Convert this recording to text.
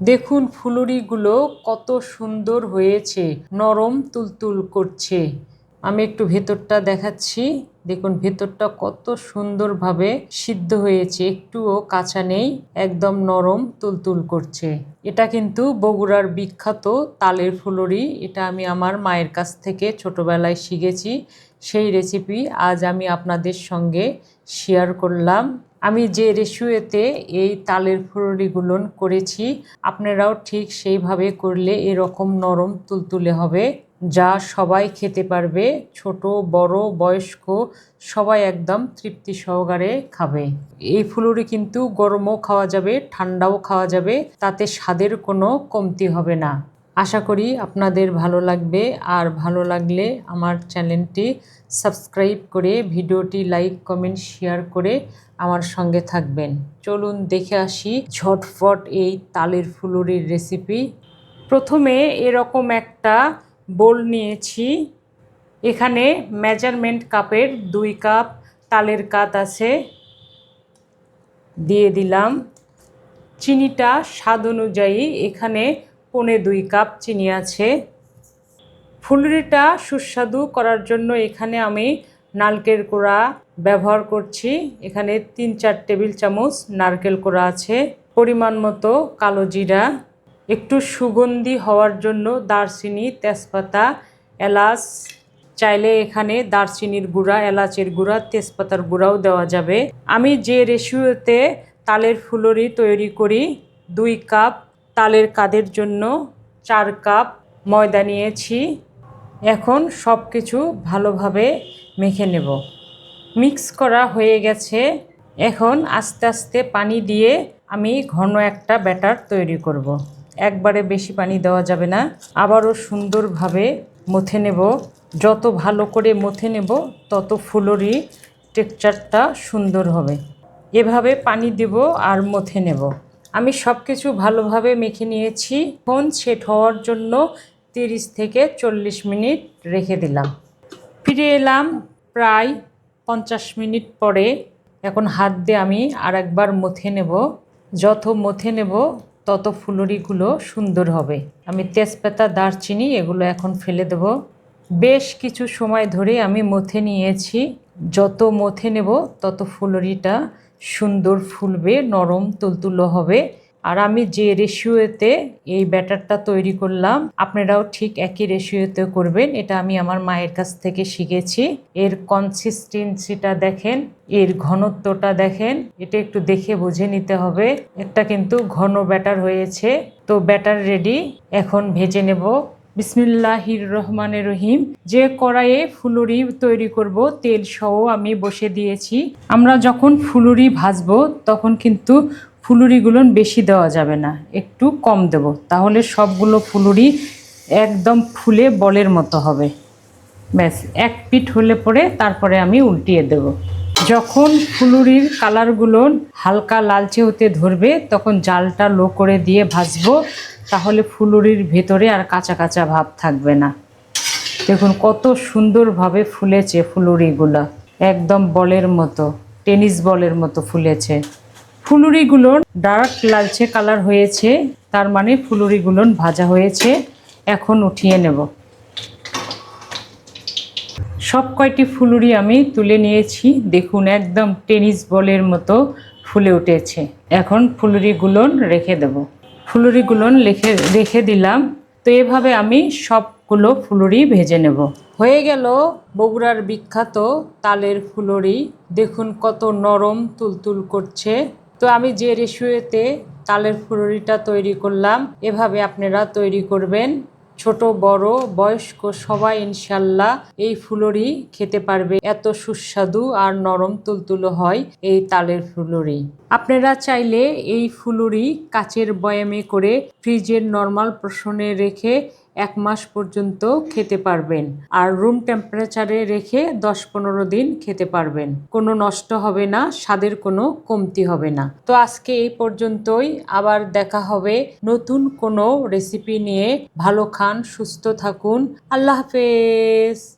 দেখুন ফুলুরিগুলো কত সুন্দর হয়েছে, নরম তুলতুল করছে। আমি একটু ভেতরটা দেখাচ্ছি। দেখুন, ভেতরটা কত সুন্দরভাবে সিদ্ধ হয়েছে। একটুও কাঁচা নেই, একদম নরম তুলতুল করছে। এটা কিন্তু বগুড়ার বিখ্যাত তালের ফুলুরি। এটা আমি আমার মায়ের কাছ থেকে ছোটবেলায় শিখেছি। সেই রেসিপি আজ আমি আপনাদের সঙ্গে শেয়ার করলাম। আমি যে রেশিওতে এই তালের ফুলুরিগুলো করেছি, আপনারাও ঠিক সেইভাবে করলে এরকম নরম তুলতুলে হবে, যা সবাই খেতে পারবে, ছোট, বড়, বয়স্ক, সবাই একদম তৃপ্তি সহকারে খাবে। এই ফুলুরি কিন্তু গরমও খাওয়া যাবে, ঠান্ডাও খাওয়া যাবে, তাতে স্বাদের কোনো কমতি হবে না। আশা করি আপনাদের ভালো লাগবে। আর ভালো লাগলে আমার চ্যানেলটি সাবস্ক্রাইব করে, ভিডিওটি লাইক, কমেন্ট, শেয়ার করে আমার সঙ্গে থাকবেন। চলুন দেখে আসি ঝটফট এই তালের ফুলুরির রেসিপি প্রথমে এরকম একটা বোল নিয়েছি। এখানে মেজারমেন্ট কাপের দুই কাপ তালের কাত আছে। দিয়ে দিলাম। চিনিটা স্বাদ অনুযায়ী এখানে পনে দুই কাপ চিনি আছে। ফুলুরিটা সুস্বাদু করার জন্য এখানে আমি নারকেল কোড়া ব্যবহার করছি। এখানে তিন চার টেবিল চামচ নারকেল কোড়া আছে। পরিমাণ মতো কালো জিরা, একটু সুগন্ধি হওয়ার জন্য দারচিনি, তেজপাতা, এলাচ। চাইলে এখানে দারচিনির গুঁড়া, এলাচের গুঁড়া, তেজপাতার গুঁড়াও দেওয়া যাবে। আমি যে রেশিওতে তালের ফুলুরি তৈরি করি, দুই কাপ তালের কাদের জন্য চার কাপ ময়দা নিয়েছি। এখন সব কিছু ভালোভাবে মেখে নেব। মিক্স করা হয়ে গেছে। এখন আস্তে আস্তে পানি দিয়ে আমি ঘন একটা ব্যাটার তৈরি করব। একবারে বেশি পানি দেওয়া যাবে না। আবারও সুন্দরভাবে মথে নেব। যত ভালো করে মথে নেব, তত ফুলরি টেক্সচারটা সুন্দর হবে। এভাবে পানি দেব আর মথে নেব। আমি সব কিছু ভালোভাবে মেখে নিয়েছি। ফোন সেট হওয়ার জন্য তিরিশ থেকে চল্লিশ মিনিট রেখে দিলাম। ফিরে এলাম প্রায় পঞ্চাশ মিনিট পরে। এখন হাত দিয়ে আমি আর একবার মথে নেব। যত মথে নেব, তত ফুলুরিগুলো সুন্দর হবে। আমি তেজপাতা, দারচিনি এগুলো এখন ফেলে দেব। বেশ কিছু সময় ধরে আমি মথে নিয়েছি। যত মথে নেব, তত ফুলুরিটা সুন্দর ফুলবে, নরম তুলতুলো হবে। আর আমি যে রেশিওতে এই ব্যাটারটা তৈরি করলাম, আপনারাও ঠিক একই রেশিওতে করবেন। এটা আমি আমার মায়ের কাছ থেকে শিখেছি। এর কনসিস্টেন্সিটা দেখেন, এর ঘনত্বটা দেখেন, এটা একটু দেখে বুঝে নিতে হবে। একটা কিন্তু ঘন ব্যাটার হয়েছে। তো ব্যাটার রেডি এখন ভেজে নেব। বিসমিল্লাহির রহমানের রহিম যে কড়াইয়ে ফুলুরি তৈরি করব, তেল সহ আমি বসে দিয়েছি। আমরা যখন ফুলুরি ভাজবো, তখন কিন্তু ফুলুরিগুলো বেশি দেওয়া যাবে না, একটু কম দেব। তাহলে সবগুলো ফুলুরি একদম ফুলে বলের মতো হবে। ব্যাস, এক পিঠ হলে পরে তারপরে আমি উল্টিয়ে দেব। যখন ফুলুরির কালারগুলো হালকা লালচে হতে ধরবে, তখন জালটা লো করে দিয়ে ভাজবো। তাহলে ফুলুরির ভেতরে আর কাঁচা কাঁচা ভাব থাকবে না। দেখুন কত সুন্দরভাবে ফুলেছে ফুলুরিগুলো। একদম বলের মতো, টেনিস বলের মতো ফুলেছে। ফুলুরিগুলো ডার্ক লালচে কালার হয়েছে, তার মানে ফুলুরিগুলো ভাজা হয়েছে। এখন উঠিয়ে নেব। সব কয়টি ফুলুরি আমি তুলে নিয়েছি। দেখুন একদম টেনিস বলের মতো ফুলে উঠেছে। এখন ফুলুরিগুলো রেখে দেব। ফুলুরিগুলো লেখে, রেখে দিলাম। তো এভাবে আমি সবগুলো ফুলুরি ভেজে নেব। হয়ে গেল বগুড়ার বিখ্যাত তালের ফুলুরি। দেখুন কত নরম তুলতুল করছে। তো আমি যে রেশুয়েতে তালের ফুলুরিটা তৈরি করলাম, এভাবে আপনারা তৈরি করবেন। ছোট, বড়, বয়স্ক সবাই ইনশাল্লাহ এই ফুলরি খেতে পারবে। এত সুস্বাদু আর নরম তুলতুলো হয় এই তালের ফুলরি। আপনারা চাইলে এই ফুলুরি কাচের বয়ামে করে ফ্রিজের নর্মাল পোষণে রেখে এক মাস পর্যন্ত খেতে পারবেন। আর রুম টেম্পারেচারে রেখে দশ পনেরো দিন খেতে পারবেন। কোনো নষ্ট হবে না, স্বাদের কোনো কমতি হবে না। তো আজকে এই পর্যন্তই। আবার দেখা হবে নতুন কোনো রেসিপি নিয়ে। ভালো খান, সুস্থ থাকুন। আল্লাহ হাফেজ।